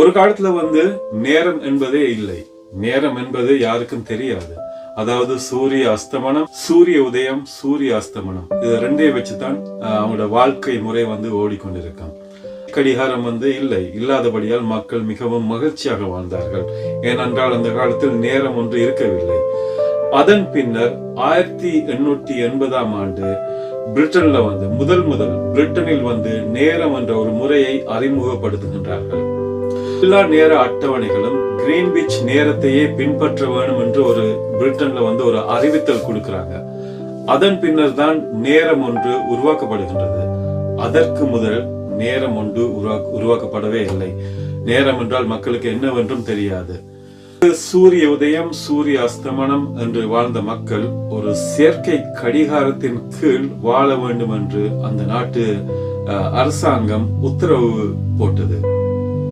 ஒரு காலத்துல வந்து நேரம் என்பதே இல்லை. நேரம் என்பது யாருக்கும் தெரியாது. அதாவது சூரிய அஸ்தமனம் சூரிய உதயம் சூரிய அஸ்தமனம். இது ரெண்டையும் வச்சுதான் அவங்களோட வாழ்க்கை முறை வந்து ஓடிக்கொண்டிருக்கும். கடிகாரம் வந்து இல்லை. இல்லாதபடியால் மக்கள் மிகவும் மகிழ்ச்சியாக வாழ்ந்தார்கள். ஏனென்றால் அந்த காலத்தில் நேரம் ஒன்று இருக்கவில்லை. அதன் பின்னர் ஆயிரத்தி எண்ணூற்றி எண்பதாம் ஆண்டு பிரிட்டன்ல வந்து முதல் முதல் பிரிட்டனில் வந்து நேரம் என்ற ஒரு முறையை அறிமுகப்படுத்துகின்றார்கள். எல்லா நேர அட்டவணைகளும் கிரீன்விச் நேரத்தையே பின்பற்ற வேண்டும் என்று ஒரு பிரிட்டன்ல வந்து ஒரு அறிவித்தல் கொடுக்கிறாங்க. அதன் பின்னர் தான் நேரம் ஒன்று உருவாக்கப்படுகின்றது. அதற்கு முதல் நேரம் ஒன்று உருவா- உருவாக்கப்படவே இல்லை. நேரம் என்றால் மக்களுக்கு என்னவென்றும் தெரியாது. சூரிய உதயம் சூரிய அஸ்தமனம் என்று வாழ்ந்த மக்கள் ஒரு செயற்கை கடிகாரத்தின் கீழ் வாழ வேண்டும் என்று அந்த நாட்டு அஹ், அரசாங்கம் உத்தரவு போட்டது.